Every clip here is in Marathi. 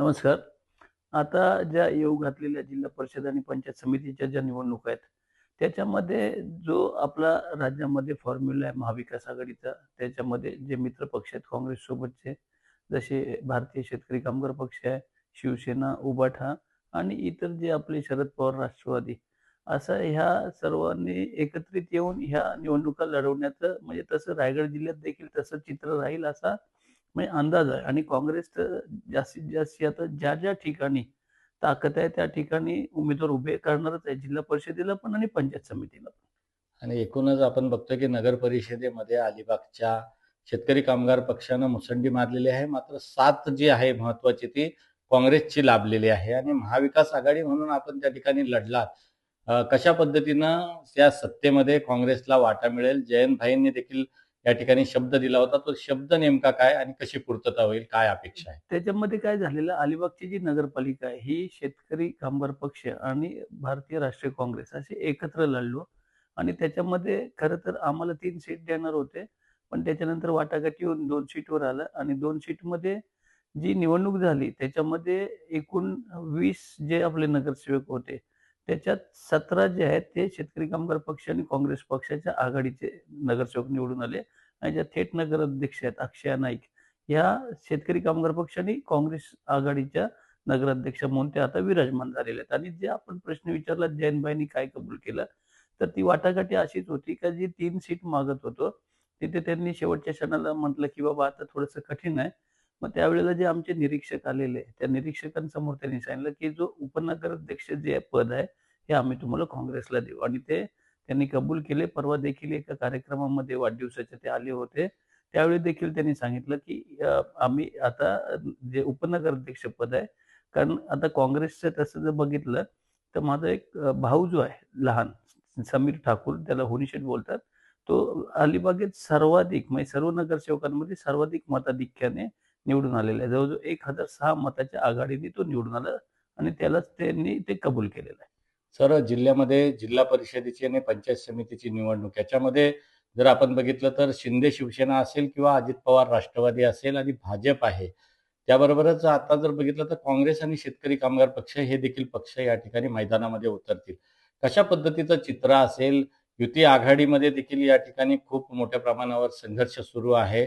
नमस्कार. आता ज्या येऊ घातलेल्या जिल्हा परिषद आणि पंचायत समितीच्या ज्या निवडणुका आहेत त्याच्यामध्ये जो आपला राज्यामध्ये फॉर्म्युला आहे महाविकास आघाडीचा त्याच्यामध्ये जे मित्र पक्ष आहेत काँग्रेस सोबतचे जसे भारतीय शेतकरी कामगार पक्ष आहे शिवसेना उबाठा आणि इतर जे आपले शरद पवार राष्ट्रवादी असं ह्या सर्वांनी एकत्रित येऊन ह्या निवडणुका लढवण्याचं म्हणजे तसं रायगड जिल्ह्यात देखील तसं चित्र राहील असा म्हणजे अंदाज आहे. आणि काँग्रेस जास्तीत जास्त आता ज्या ज्या ठिकाणी ताकद आहे त्या ठिकाणी उमेदवार उभे करणारच आहे. जिल्हा परिषदेला पण आणि पंचायत समितीला पण. आणि एकूणच आपण बघतोय की नगर परिषदेमध्ये अलिबागच्या शेतकरी कामगार पक्षानं मुसंडी मारलेली आहे. मात्र सात जी आहे महत्वाची ती काँग्रेसची लाभलेली आहे. आणि महाविकास आघाडी म्हणून आपण त्या ठिकाणी लढलात. कशा पद्धतीनं त्या सत्तेमध्ये काँग्रेसला वाटा मिळेल? जयंत भाईंनी देखील या ठिकाणी शब्द दिला होता तो शब्द नेमका काय आणि कशी पूर्तता होईल काय अपेक्षा आहे? त्याच्यामध्ये काय झालेलं अलिबागची जी नगरपालिका आहे ही शेतकरी कामगार पक्ष आणि भारतीय राष्ट्रीय काँग्रेस असे एकत्र लढलो आणि त्याच्यामध्ये खरं तर आम्हाला तीन सीट देणार होते पण त्याच्यानंतर वाटाघाटी होऊन दोन सीटवर आलं आणि दोन सीटमध्ये जी निवडणूक झाली त्याच्यामध्ये एकूण वीस जे आपले नगरसेवक होते त्याच्यात सतरा जे आहेत ते शेतकरी कामगार पक्ष आणि काँग्रेस पक्षाच्या आघाडीचे नगरसेवक निवडून आले. आणि ज्या थेट नगर अध्यक्ष आहेत अक्षया नाईक या शेतकरी कामगार पक्ष आणि काँग्रेस आघाडीच्या नगराध्यक्ष म्हणून ते आता विराजमान झालेले आहेत. आणि जे आपण प्रश्न विचारला जैनबाईंनी काय कबूल केलं तर ती वाटाघाटी अशीच होती का जी तीन सीट मागत होतो तिथे त्यांनी शेवटच्या क्षणाला म्हटलं की बाबा आता थोडंसं कठीण आहे. मग त्यावेळेला जे आमचे निरीक्षक आलेले त्या निरीक्षकांसमोर त्यांनी सांगितलं की जो उपनगराध्यक्ष जे पद आहे हे आम्ही तुम्हाला काँग्रेसला देऊ. आणि ते त्यांनी कबूल केले. परवा देखील एका कार्यक्रमामध्ये वाढदिवसाचे ते आले होते. त्यावेळी देखील त्यांनी सांगितलं की आम्ही आता जे उपनगराध्यक्ष पद आहे कारण आता काँग्रेसचं तसं जर बघितलं तर माझा एक भाऊ जो आहे लहान समीर ठाकूर त्याला होनिशेट बोलतात. तो अलिबागेत सर्वाधिक म्हणजे सर्व नगरसेवकांमध्ये सर्वाधिक मताधिक्याने निवडून आलेला आहे जवळजवळ एक हजार सहा मताच्या आघाडीने तो निवडून आला आणि त्यालाच त्यांनी ते कबूल केलेलं आहे. सर जिल्ह्यामध्ये जिल्हा परिषदेची आणि पंचायत समितीची निवडणूक याच्यामध्ये जर आपण बघितलं तर शिंदे शिवसेना असेल किंवा अजित पवार राष्ट्रवादी असेल आणि भाजप आहे त्याबरोबरच आता जर बघितलं तर काँग्रेस आणि शेतकरी कामगार पक्ष हे देखील पक्ष या ठिकाणी मैदानामध्ये उतरतील. कशा पद्धतीचं चित्र असेल? युती आघाडीमध्ये देखील या ठिकाणी खूप मोठ्या प्रमाणावर संघर्ष सुरू आहे.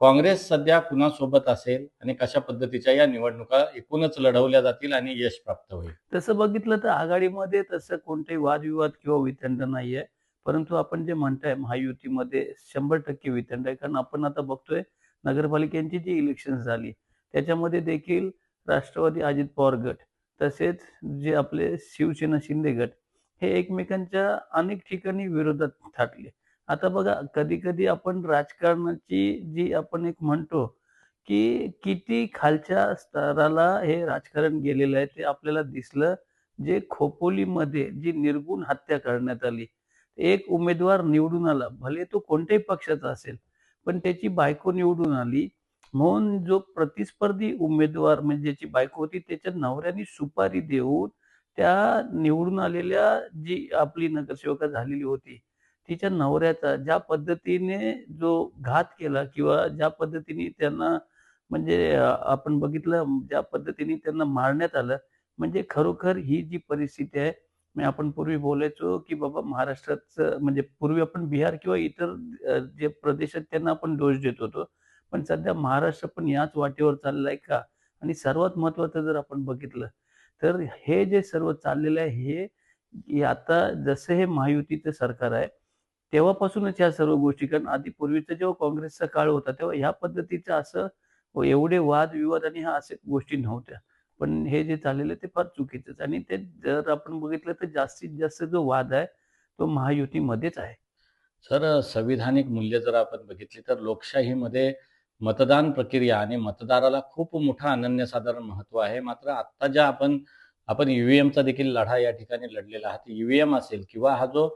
काँग्रेस सध्या कुणासोबत असेल आणि कशा पद्धतीच्या या निवडणुका एकूणच लढवल्या जातील आणि यश प्राप्त होईल? तसं बघितलं तर आघाडीमध्ये तसं कोणतेही वादविवाद किंवा वितंड नाही आहे परंतु आपण जे म्हणताय महायुतीमध्ये शंभर टक्के वितंड आहे. कारण आपण आता बघतोय नगरपालिकेची जी इलेक्शन झाली त्याच्यामध्ये देखील राष्ट्रवादी अजित पवार गट तसेच जे आपले शिवसेना शिंदे गट हे एकमेकांच्या अनेक ठिकाणी विरोधात थाटले. आता बघा कधी कधी आपण राजकारणाची जी आपण एक म्हणतो की किती खालच्या स्तराला हे राजकारण गेलेलं आहे ते आपल्याला दिसलं जे खोपोलीमध्ये जी निर्गुण हत्या करण्यात आली. एक उमेदवार निवडून आला भले तो कोणत्याही पक्षाचा असेल पण त्याची बायको निवडून आली. म्हणून जो प्रतिस्पर्धी उमेदवार म्हणजे ज्याची बायको होती त्याच्या नवऱ्याने सुपारी देऊन त्या निवडून आलेल्या जी आपली नगरसेवका झालेली होती तिच्या नवऱ्याचा ज्या पद्धतीने जो घात केला किंवा ज्या पद्धतीने त्यांना म्हणजे आपण बघितलं ज्या पद्धतीने त्यांना मारण्यात आलं म्हणजे खरोखर ही जी परिस्थिती आहे मी आपण पूर्वी बोलायचो की बाबा महाराष्ट्राचं म्हणजे पूर्वी आपण बिहार किंवा इतर जे प्रदेश आहेत त्यांना आपण दोष देत होतो. पण सध्या महाराष्ट्र पण याच वाटेवर चाललं आहे का? आणि सर्वात महत्वाचं जर आपण बघितलं तर हे जे सर्व चाललेलं आहे हे आता जसं हे महायुतीचं सरकार आहे तेव्हापासूनच ह्या सर्व गोष्टी कारण आधी पूर्वीचा जेव्हा काँग्रेसचा काळ होता तेव्हा ह्या पद्धतीचं असं एवढे एवढे वादविवाद आणि ह्या असे गोष्टी नव्हत्या. पण हे जे चाललेलं ते फार चुकीचंच आणि ते जर आपण बघितलं तर जास्तीत जास्त जो वाद आहे तो महायुतीमध्येच आहे. सर संविधानिक मूल्य जर आपण बघितली तर लोकशाहीमध्ये मतदान प्रक्रिया आणि मतदाराला खूप मोठं अनन्यसाधारण महत्त्व आहे. मात्र आता ज्या आपण आपण ईव्हीएमचा देखील लढा या ठिकाणी लढलेला आहात ईव्हीएम असेल किंवा हा जो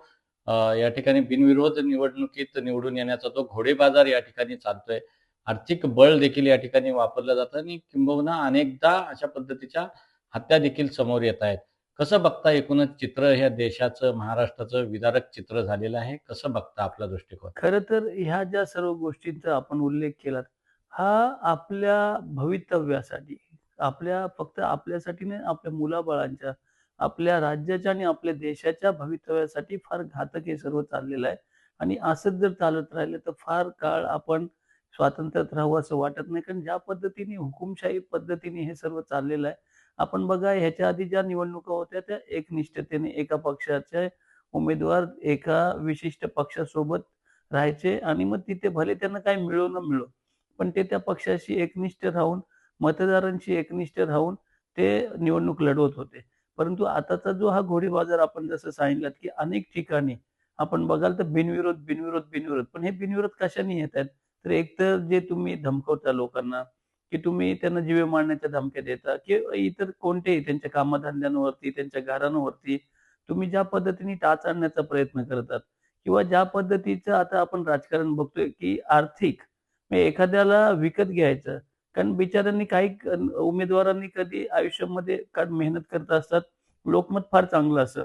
या ठिकाणी बिनविरोध निवडणुकीत निवडून येण्याचा तो घोडेबाजार या ठिकाणी चालतोय. आर्थिक बळ देखील या ठिकाणी वापरलं जातं आणि किंबहुना अनेकदा अशा पद्धतीच्या हत्या देखील समोर येत आहेत. कसं बघता एकूणच चित्र ह्या देशाचं महाराष्ट्राचं विदारक चित्र झालेलं आहे? कसं बघता आपला दृष्टिकोन? खरं तर ह्या ज्या सर्व गोष्टींचा आपण उल्लेख केला हा आपल्या भवितव्यासाठी आपल्या फक्त आपल्यासाठी नाही, आपल्या मुलाबाळांच्या, आपल्या राज्याच्या आणि आपल्या देशाच्या भवितव्यासाठी फार घातक हे सर्व चाललेलं आहे. आणि असंच जर चालत राहिलं तर फार काळ आपण स्वातंत्र्यात राहू असं वाटत नाही. कारण ज्या पद्धतीने हुकुमशाही पद्धतीने हे सर्व चाललेलं आहे. आपण बघा ह्याच्या आधी ज्या निवडणुका होत्या त्या एकनिष्ठतेने एका पक्षाचे उमेदवार एका विशिष्ट पक्षासोबत राहायचे आणि मग तिथे भले त्यांना काही मिळो न मिळो, पण ते त्या पक्षाशी एकनिष्ठ राहून, मतदारांशी एकनिष्ठ राहून ते निवडणूक लढवत होते. परंतु आताचा जो हा घोडी बाजार आपण जसं सांगितलं की अनेक ठिकाणी आपण बघाल तर बिनविरोध, बिनविरोध, बिनविरोध. पण हे बिनविरोध कशाने येत आहेत? तर एकतर जे तुम्ही धमकवता लोकांना, की तुम्ही त्यांना जीवे मारण्याच्या धमक्या देता किंवा इतर कोणतेही त्यांच्या कामधंद्यांवरती, त्यांच्या घरांवरती तुम्ही ज्या पद्धतीने टाच आणण्याचा प्रयत्न करतात किंवा ज्या पद्धतीचं आता आपण राजकारण बघतोय, की आर्थिक म्हणजे एखाद्याला विकत घ्यायचं. कारण बिचाऱ्यांनी काही उमेदवारांनी कधी आयुष्यामध्ये कारण मेहनत करत असतात. लोकमत फार चांगलं असतं.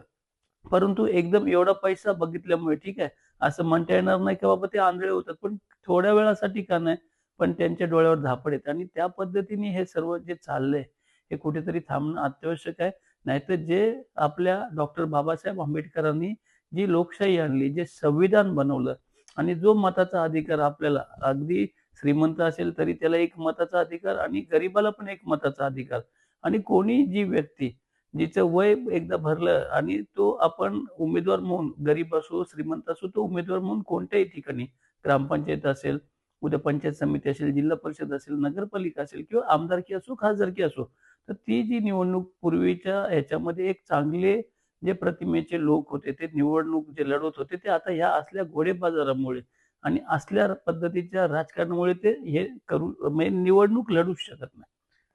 परंतु एकदम एवढा पैसा बघितल्यामुळे ठीक आहे, असं म्हणता येणार नाही, की बाबा ते आंधळे होतात. पण थोड्या वेळासाठी का नाही, पण त्यांच्या डोळ्यावर झापड येत आणि त्या पद्धतीने हे सर्व जे चाललंय, हे कुठेतरी थांबणं अत्यावश्यक आहे. नाहीतर जे आपल्या डॉक्टर बाबासाहेब आंबेडकरांनी जी लोकशाही आणली, जे संविधान बनवलं आणि जो मताचा अधिकार आपल्याला अगदी श्रीमंत असेल तरी त्याला एक मताचा अधिकार आणि गरिबाला पण एक मताचा अधिकार. आणि कोणी जी व्यक्ती जिचं वय एकदा भरलं आणि तो आपण उमेदवार म्हणून गरीब असो, श्रीमंत असो, तो उमेदवार म्हणून कोणत्याही ठिकाणी ग्रामपंचायत असेल, उद्या पंचायत समिती असेल, जिल्हा परिषद असेल, नगरपालिका असेल किंवा आमदारकी असो, खासदारकी असो, तर ती जी निवडणूक पूर्वीच्या ह्याच्यामध्ये एक चांगले जे प्रतिमेचे लोक होते, ते निवडणूक जे लढवत होते, ते आता ह्या असल्या घोडेबाजारामुळे आणि असल्या पद्धतीच्या राजकारणामुळे ते हे करू म्हणजे निवडणूक लढूच शकत नाही.